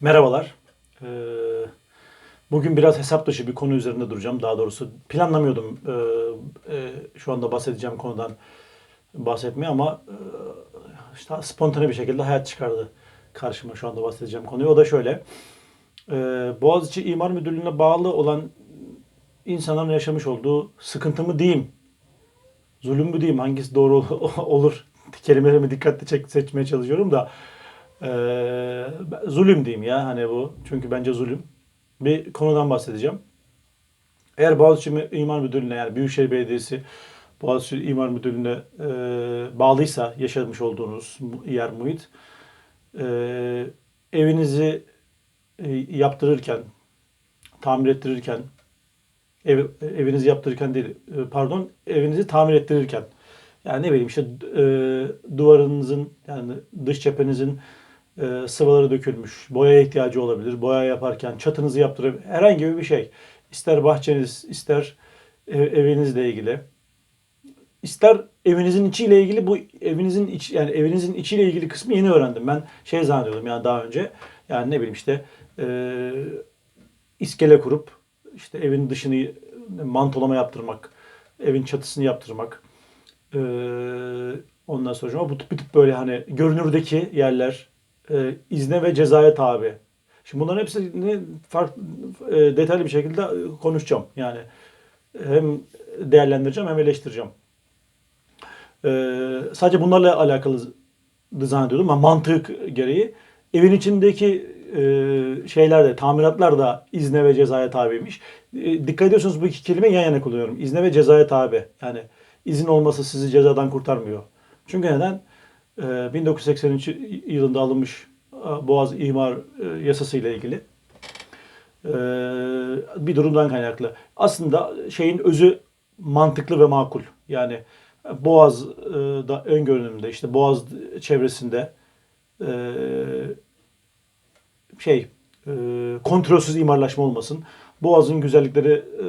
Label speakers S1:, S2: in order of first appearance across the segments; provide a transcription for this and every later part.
S1: Merhabalar. Ee, Bugün biraz hesap dışı bir konu üzerinde duracağım. Daha doğrusu planlamıyordum ee, e, şu anda bahsedeceğim konudan bahsetmeyi ama e, işte spontane bir şekilde hayat çıkardı karşıma şu anda bahsedeceğim konuyu. O da şöyle. Ee, Boğaziçi İmar Müdürlüğü'ne bağlı olan insanların yaşamış olduğu sıkıntı mı diyeyim, zulüm mü diyeyim, hangisi doğru olur? Kelimelerimi dikkatli seçmeye çalışıyorum da ee, zulüm diyeyim ya hani bu. Çünkü bence zulüm. Bir konudan bahsedeceğim. Eğer Boğaziçi İmar Müdürlüğü'ne yani Büyükşehir Belediyesi Boğaziçi İmar Müdürlüğü'ne e, bağlıysa yaşamış olduğunuz yer muhit e, evinizi e, yaptırırken tamir ettirirken ev, evinizi yaptırırken değil e, pardon evinizi tamir ettirirken yani ne bileyim işte e, duvarınızın yani dış cephenizin e, sıvaları dökülmüş. Boya ihtiyacı olabilir. Boya yaparken çatınızı yaptırıp herhangi bir şey. İster bahçeniz, ister ev- evinizle ilgili. ister evinizin içiyle ilgili bu evinizin iç yani evinizin içiyle ilgili kısmı yeni öğrendim. Ben şey zannediyordum yani daha önce yani ne bileyim işte e, iskele kurup işte evin dışını mantolama yaptırmak, evin çatısını yaptırmak. Ee, ondan sonra bu tip, bir tip böyle hani görünürdeki yerler e, izne ve cezaya tabi. Şimdi bunların hepsini farklı e, detaylı bir şekilde konuşacağım. Yani hem değerlendireceğim hem eleştireceğim. Ee, sadece bunlarla alakalı zannediyordum ama mantık gereği evin içindeki e, şeyler de tamiratlar da izne ve cezaya tabiymiş. E, dikkat ediyorsunuz bu iki kelime yan yana kullanıyorum. İzne ve cezaya tabi. Yani izin olması sizi cezadan kurtarmıyor. Çünkü neden? E, 1983 yılında alınmış e, Boğaz İmar e, Yasası ile ilgili e, bir durumdan kaynaklı. Aslında şeyin özü mantıklı ve makul. Yani Boğaz'da ön görünümde işte Boğaz çevresinde e, şey e, kontrolsüz imarlaşma olmasın. Boğaz'ın güzellikleri e,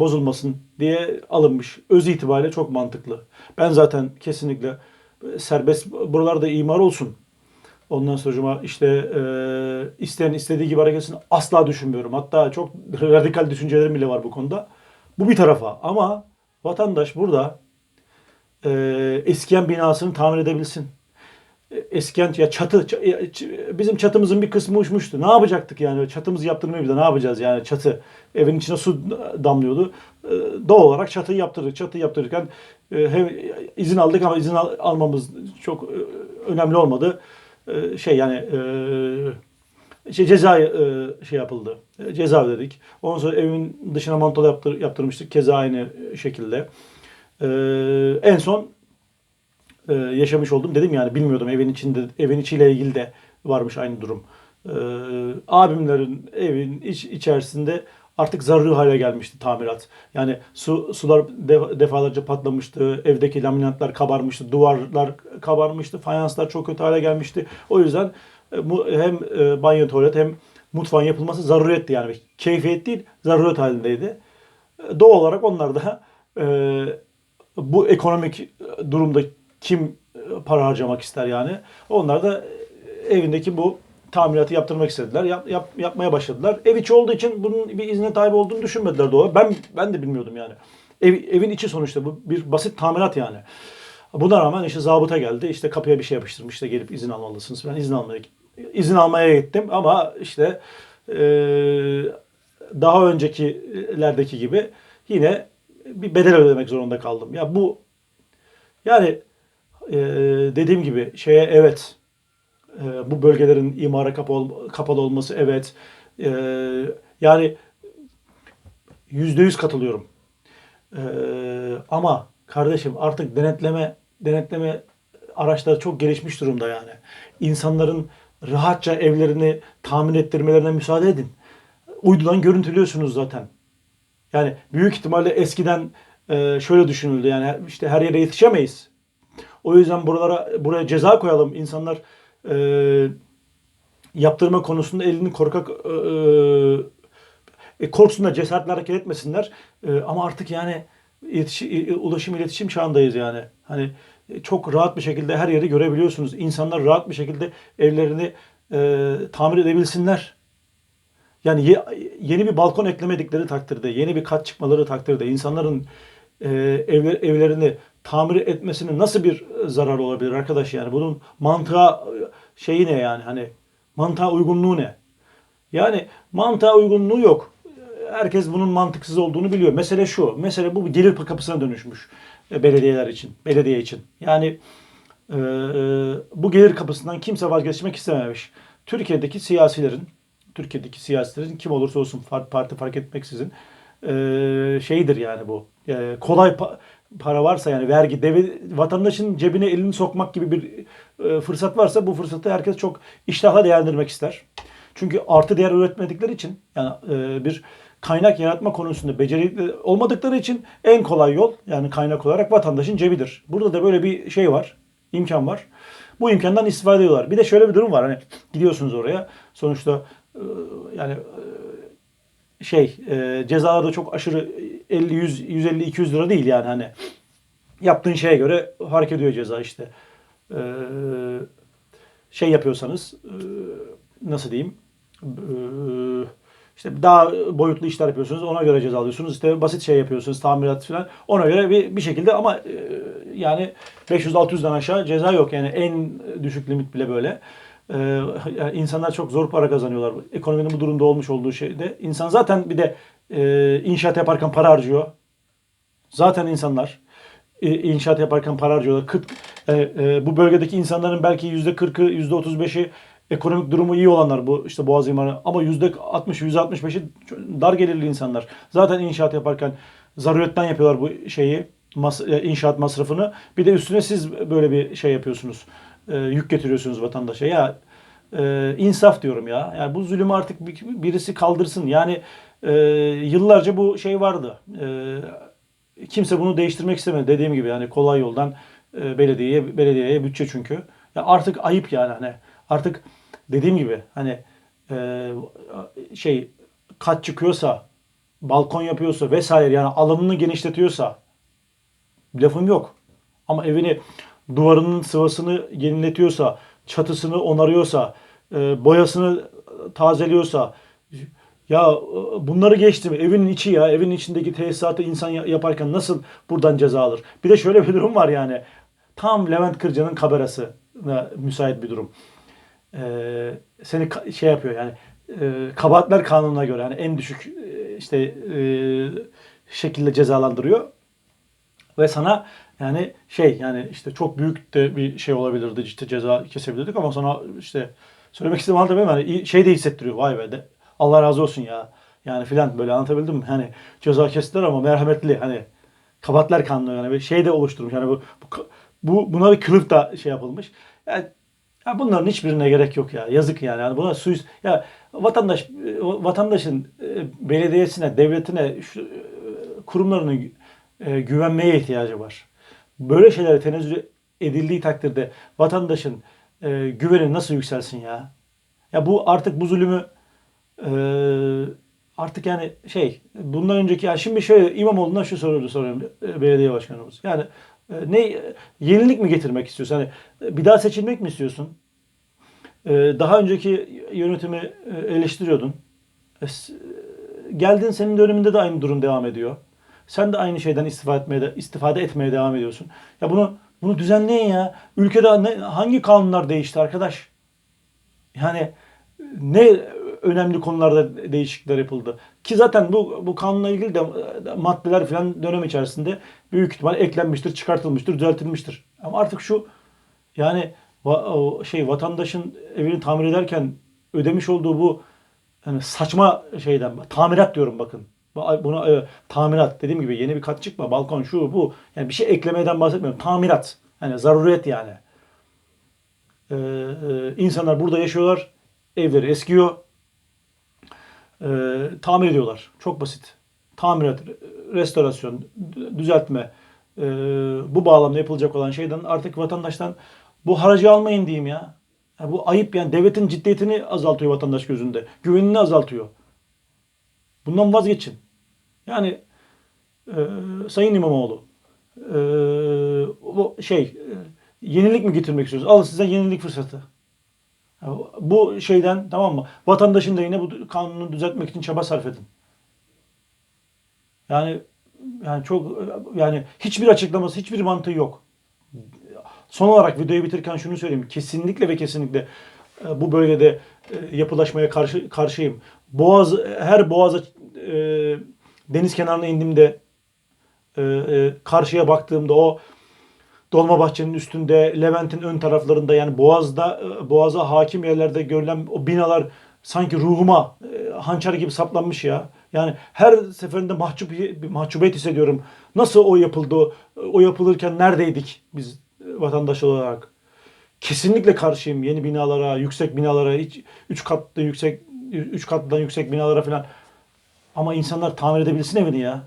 S1: bozulmasın diye alınmış. Öz itibariyle çok mantıklı. Ben zaten kesinlikle e, serbest buralarda imar olsun. Ondan sonra işte e, isteyen istediği gibi hareket etsin asla düşünmüyorum. Hatta çok radikal düşüncelerim bile var bu konuda. Bu bir tarafa ama vatandaş burada e, eskiyen binasını tamir edebilsin. E, Eskiyen ya çatı bizim çatımızın bir kısmı uçmuştu. Ne yapacaktık yani? Çatımızı yaptırmayı bir de ne yapacağız yani çatı evin içine su damlıyordu. E, Doğal olarak çatıyı yaptırdık. Çatıyı yaptırırken e, hem izin aldık ama izin al- almamız çok e, önemli olmadı. E, Şey yani işte ceza e, şey yapıldı. Ceza ödedik. Ondan sonra evin dışına mantola yaptır, yaptırmıştık. Keza aynı şekilde. E, en son e, yaşamış oldum. Dedim yani bilmiyordum evin içinde evin içiyle ilgili de varmış aynı durum. E, abimlerin evin iç, içerisinde artık zararlı hale gelmişti tamirat. Yani su sular def- defalarca patlamıştı. Evdeki laminatlar kabarmıştı. Duvarlar kabarmıştı. Fayanslar çok kötü hale gelmişti. O yüzden e, hem e, banyo tuvalet hem mutfağın yapılması zaruretti yani. Keyfiyet değil, zaruret halindeydi. E, Doğal olarak onlar da e, bu ekonomik durumda kim e, para harcamak ister yani? Onlar da e, evindeki bu tamiratı yaptırmak istediler. Yap, yap- yapmaya başladılar. Ev içi olduğu için bunun bir izne tabi olduğunu düşünmediler doğal. Ben ben de bilmiyordum yani. Ev, evin içi sonuçta bu bir basit tamirat yani. Buna rağmen işte zabıta geldi. İşte kapıya bir şey yapıştırmış. İşte gelip izin almalısınız. Ben izin almaya izin almaya gittim ama işte e, daha öncekilerdeki gibi yine bir bedel ödemek zorunda kaldım. Ya bu yani e, dediğim gibi şeye evet e, bu bölgelerin imara kapalı, kapalı olması evet E, yani yüzde yüz katılıyorum. E, ama kardeşim artık denetleme denetleme araçları çok gelişmiş durumda yani. İnsanların rahatça evlerini tamir ettirmelerine müsaade edin. Uydudan görüntülüyorsunuz zaten. Yani büyük ihtimalle eskiden e, şöyle düşünüldü yani işte her yere yetişemeyiz. O yüzden buralara buraya ceza koyalım. İnsanlar e, yaptırma konusunda elini korkak e, e, korksunlar, cesaretle hareket etmesinler. E, ama artık yani yetişi, e, ulaşım iletişim çağındayız yani. Hani e, çok rahat bir şekilde her yeri görebiliyorsunuz. İnsanlar rahat bir şekilde evlerini e, tamir edebilsinler. Yani ye- yeni bir balkon eklemedikleri takdirde, yeni bir kat çıkmaları takdirde insanların e, evler, evlerini tamir etmesinin nasıl bir zarar olabilir arkadaş yani bunun mantığa şeyi ne yani hani mantığa uygunluğu ne? Yani mantığa uygunluğu yok. Herkes bunun mantıksız olduğunu biliyor. Mesele şu. Mesele bu gelir kapısına dönüşmüş e, belediyeler için, belediye için. Yani e, bu gelir kapısından kimse vazgeçmek istememiş. Türkiye'deki siyasilerin, Türkiye'deki siyasilerin kim olursa olsun parti fark etmeksizin e, şeydir yani bu. E, kolay pa- para varsa yani vergi, deve, vatandaşın cebine elini sokmak gibi bir e, fırsat varsa bu fırsatı herkes çok iştahla değerlendirmek ister. Çünkü artı değer üretmedikleri için yani e, bir kaynak yaratma konusunda becerikli olmadıkları için en kolay yol yani kaynak olarak vatandaşın cebidir. Burada da böyle bir şey var, imkan var. Bu imkandan istifade ediyorlar. Bir de şöyle bir durum var hani gidiyorsunuz oraya sonuçta e, yani e, şey e, cezalar da çok aşırı 50 100 150 200 lira değil yani hani yaptığın şeye göre fark ediyor ceza işte. E, şey yapıyorsanız e, nasıl diyeyim e, işte daha boyutlu işler yapıyorsunuz ona göre ceza alıyorsunuz. İşte basit şey yapıyorsunuz tamirat falan ona göre bir, bir şekilde ama e, yani 500-600'den aşağı ceza yok. Yani en düşük limit bile böyle. E, yani insanlar çok zor para kazanıyorlar. Ekonominin bu durumda olmuş olduğu şeyde. İnsan zaten bir de e, inşaat yaparken para harcıyor. Zaten insanlar e, inşaat yaparken para harcıyorlar. Kıt, e, e, bu bölgedeki insanların belki yüzde 40'ı, yüzde 35'i ekonomik durumu iyi olanlar bu işte Boğaz İmarı ama yüzde 60, yüzde 65'i dar gelirli insanlar. Zaten inşaat yaparken zaruretten yapıyorlar bu şeyi, mas, e, inşaat masrafını. Bir de üstüne siz böyle bir şey yapıyorsunuz. E, yük getiriyorsunuz vatandaşa. Ya e, insaf diyorum ya. Yani bu zulümü artık bir- birisi kaldırsın. Yani e, yıllarca bu şey vardı. E, kimse bunu değiştirmek istemedi. Dediğim gibi yani kolay yoldan e, belediyeye belediyeye bütçe çünkü. Ya artık ayıp yani hani artık dediğim gibi hani e, şey kat çıkıyorsa balkon yapıyorsa vesaire yani alanını genişletiyorsa lafım yok. Ama evini duvarının sıvasını yeniletiyorsa, çatısını onarıyorsa, e, boyasını tazeliyorsa ya e, bunları geçtim. Evin içi ya, evin içindeki tesisatı insan ya- yaparken nasıl buradan ceza alır? Bir de şöyle bir durum var yani. Tam Levent Kırca'nın kaberası müsait bir durum. Ee, seni şey yapıyor yani e, kabahatler kanununa göre yani en düşük e, işte e, şekilde cezalandırıyor ve sana yani şey yani işte çok büyük de bir şey olabilirdi işte ceza kesebilirdik ama sana işte söylemek istediğim anlatabildim mi? yani şey de hissettiriyor vay be de Allah razı olsun ya yani filan böyle anlatabildim mi? Hani ceza kestiler ama merhametli hani kabahatler kanunu yani bir şey de oluşturmuş yani bu, bu, bu buna bir kılıf da şey yapılmış. Yani ya bunların hiçbirine gerek yok ya. Yazık yani. yani buna suist ya vatandaş e, vatandaşın e, belediyesine, devletine, şu, e, kurumlarının güvenmeye ihtiyacı var. Böyle şeylere tenezzül edildiği takdirde vatandaşın e, güveni nasıl yükselsin ya? Ya bu artık bu zulümü e, artık yani şey bundan önceki ya şimdi şöyle İmamoğlu'na şu soruyu soruyorum e, belediye başkanımız. Yani e, ne yenilik mi getirmek istiyorsun? Hani e, bir daha seçilmek mi istiyorsun? E, daha önceki yönetimi e, eleştiriyordun. E, geldin senin döneminde de aynı durum devam ediyor. Sen de aynı şeyden istifade etmeye de, istifade etmeye devam ediyorsun. Ya bunu bunu düzenleyin ya. Ülkede ne, hangi kanunlar değişti arkadaş? Yani ne önemli konularda değişiklikler yapıldı. Ki zaten bu bu kanunla ilgili de maddeler falan dönem içerisinde büyük ihtimal eklenmiştir, çıkartılmıştır, düzeltilmiştir. Ama artık şu yani şey vatandaşın evini tamir ederken ödemiş olduğu bu yani saçma şeyden tamirat diyorum bakın. Bu- Buna e, tamirat dediğim gibi yeni bir kat çıkma, balkon şu bu. Yani bir şey eklemeden bahsetmiyorum. Tamirat. Yani zaruret yani. Ee, e, insanlar burada yaşıyorlar. Evleri eskiyor. Ee, tamir ediyorlar. Çok basit. Tamirat, restorasyon, düzeltme. ee, bu bağlamda yapılacak olan şeyden artık vatandaştan bu haracı almayın diyeyim ya. Ya bu ayıp yani devletin ciddiyetini azaltıyor vatandaş gözünde. Güvenini azaltıyor. Bundan vazgeçin. Yani e, Sayın İmamoğlu e, o şey e, yenilik mi getirmek istiyorsunuz? Alın size yenilik fırsatı. Bu şeyden tamam mı? Vatandaşın da yine bu kanunu düzeltmek için çaba sarf edin. Yani yani çok yani hiçbir açıklaması, hiçbir mantığı yok. Son olarak videoyu bitirirken şunu söyleyeyim. Kesinlikle ve kesinlikle bu bölgede e, yapılaşmaya karşı karşıyım. Boğaz her boğaza e, deniz kenarına indiğimde e, e, karşıya baktığımda o Dolmabahçe'nin üstünde, Levent'in ön taraflarında yani Boğaz'da e, Boğaz'a hakim yerlerde görülen o binalar sanki ruhuma e, hançer gibi saplanmış ya. Yani her seferinde mahcup mahcubiyet hissediyorum. Nasıl o yapıldı? O yapılırken neredeydik biz e, vatandaş olarak? Kesinlikle karşıyım yeni binalara, yüksek binalara, hiç üç katlı yüksek üç katlıdan yüksek binalara falan. Ama insanlar tamir edebilsin evini ya.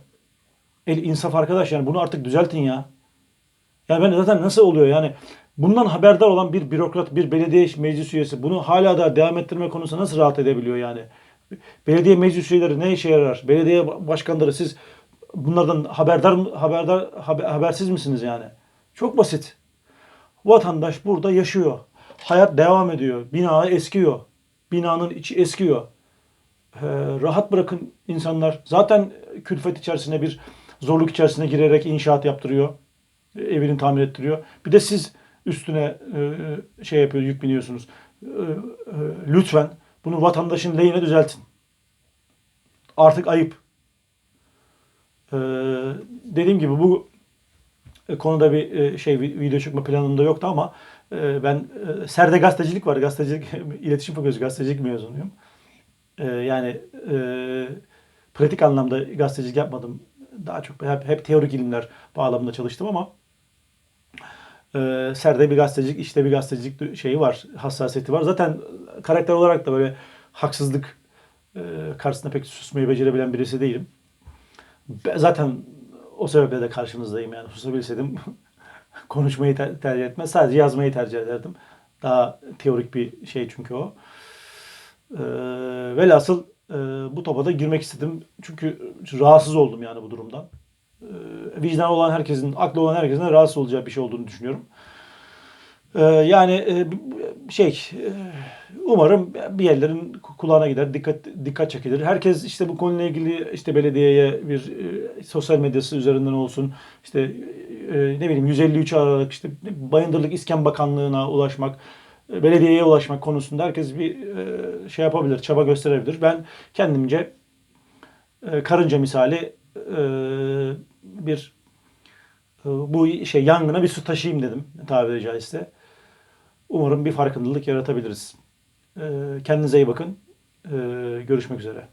S1: El insaf arkadaş yani bunu artık düzeltin ya. Yani ben zaten nasıl oluyor yani bundan haberdar olan bir bürokrat, bir belediye meclis üyesi bunu hala da devam ettirme konusunda nasıl rahat edebiliyor yani? Belediye meclis üyeleri ne işe yarar? Belediye başkanları siz bunlardan haberdar haberdar haber- habersiz misiniz yani? Çok basit. Vatandaş burada yaşıyor. Hayat devam ediyor. Bina eskiyor. Binanın içi eskiyor. Ee, rahat bırakın insanlar. Zaten külfet içerisine bir zorluk içerisine girerek inşaat yaptırıyor. E, Evini tamir ettiriyor. Bir de siz üstüne e, şey yapıyor, yük biniyorsunuz. E, e, Lütfen bunu vatandaşın lehine düzeltin. Artık ayıp. Ee, dediğim gibi bu e, konuda bir e, şey vi- video çıkma planında yoktu ama e, ben e, Serde gazetecilik var. Gazetecilik, iletişim fakültesi gazetecilik mezunuyum. E, yani e, pratik anlamda gazetecilik yapmadım. Daha çok hep, hep teorik ilimler bağlamında çalıştım ama e, Serde bir gazetecilik, işte bir gazetecilik şeyi var, hassasiyeti var. Zaten karakter olarak da böyle haksızlık e, karşısında pek susmayı becerebilen birisi değilim. Zaten o sebeple de karşınızdayım yani. Susabilseydim konuşmayı ter- tercih etmez. Sadece yazmayı tercih ederdim. Daha teorik bir şey çünkü o. Ee, velhasıl e, bu topa da girmek istedim. Çünkü rahatsız oldum yani bu durumdan. Ee, vicdan olan herkesin, aklı olan herkesin rahatsız olacağı bir şey olduğunu düşünüyorum. Ee, yani e, şey e, umarım bir yerlerin kulağına gider, dikkat dikkat çekilir. Herkes işte bu konuyla ilgili işte belediyeye bir e, sosyal medyası üzerinden olsun işte ne bileyim 153 aralık işte Bayındırlık İskan Bakanlığı'na ulaşmak, belediyeye ulaşmak konusunda herkes bir şey yapabilir, çaba gösterebilir. Ben kendimce karınca misali bir bu şey yangına bir su taşıyayım dedim tabiri caizse. Umarım bir farkındalık yaratabiliriz. Ee, Kendinize iyi bakın. Ee, Görüşmek üzere.